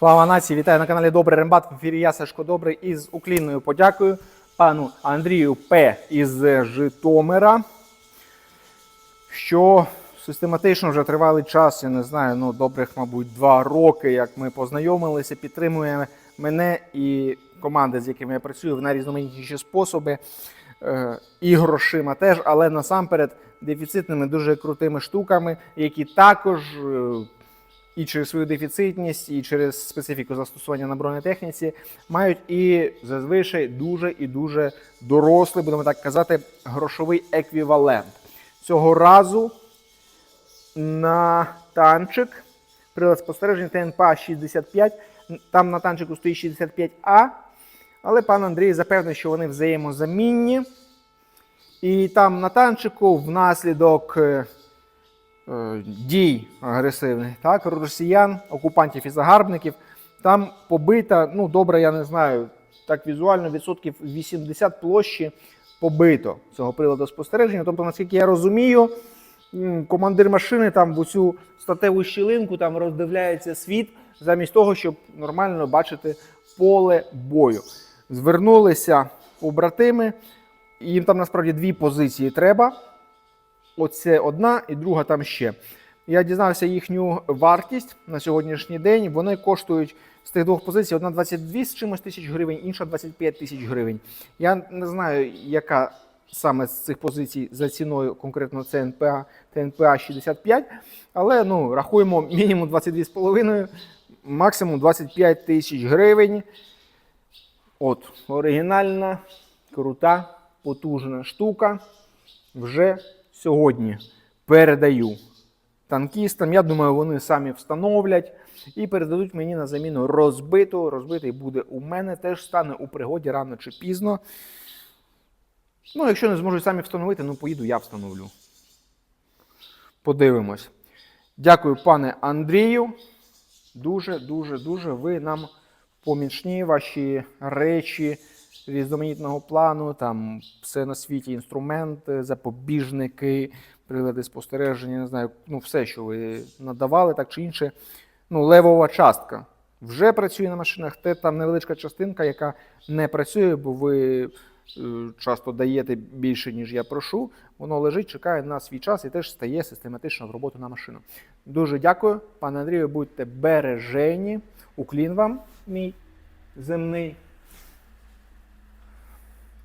Слава нації! Вітаю на каналі Добрий Рембат. В ефірі я Сашко Добрий із уклінною подякою пану Андрію П. із Житомира, що систематично вже тривалий час, я не знаю, ну добрих, мабуть, два роки, як ми познайомилися, підтримує мене і команди, з якими я працюю, в найрізноманітніші способи. Е, і грошима теж, але насамперед дефіцитними дуже крутими штуками, які також е, і через свою дефіцитність, і через специфіку застосування на бронетехніці мають і зазвичай дуже і дуже дорослий, будемо так казати, грошовий еквівалент. Цього разу на танчик, прилад спостереження ТНПА 65, там на танчику стоїть 65А, але пан Андрій запевнив, що вони взаємозамінні. І там на танчику внаслідок е, дій агресивних, так, росіян, окупантів і загарбників, там побита, ну добре, я не знаю, так візуально відсотків 80 площі побито цього приладу спостереження. Тобто, наскільки я розумію, командир машини там в оцю статеву щілинку там роздивляється світ, замість того, щоб нормально бачити поле бою. Звернулися побратими, їм там насправді дві позиції треба. Оце одна і друга там ще. Я дізнався їхню вартість на сьогоднішній день. Вони коштують з тих двох позицій: одна 22 з чимось тисяч гривень, інша 25 тисяч гривень. Я не знаю, яка саме з цих позицій за ціною конкретно це НПА ТНПА 65, але ну, рахуємо мінімум 22,5, максимум 25 тисяч гривень. От, оригінальна, крута, потужна штука. Вже сьогодні передаю танкістам. Я думаю, вони самі встановлять і передадуть мені на заміну розбиту. Розбитий буде у мене, теж стане у пригоді рано чи пізно. Ну, якщо не зможуть самі встановити, ну поїду, я встановлю. Подивимось. Дякую, пане Андрію. Дуже, дуже, дуже ви нам помічні ваші речі різноманітного плану, там все на світі, інструменти, запобіжники, прилади спостереження, не знаю, ну все, що ви надавали, так чи інше. Ну, левова частка вже працює на машинах, те там невеличка частинка, яка не працює, бо ви е, часто даєте більше, ніж я прошу. Воно лежить, чекає на свій час і теж стає систематично в роботу на машину. Дуже дякую, пане Андрію, будьте бережені. Уклін вам, мій земний.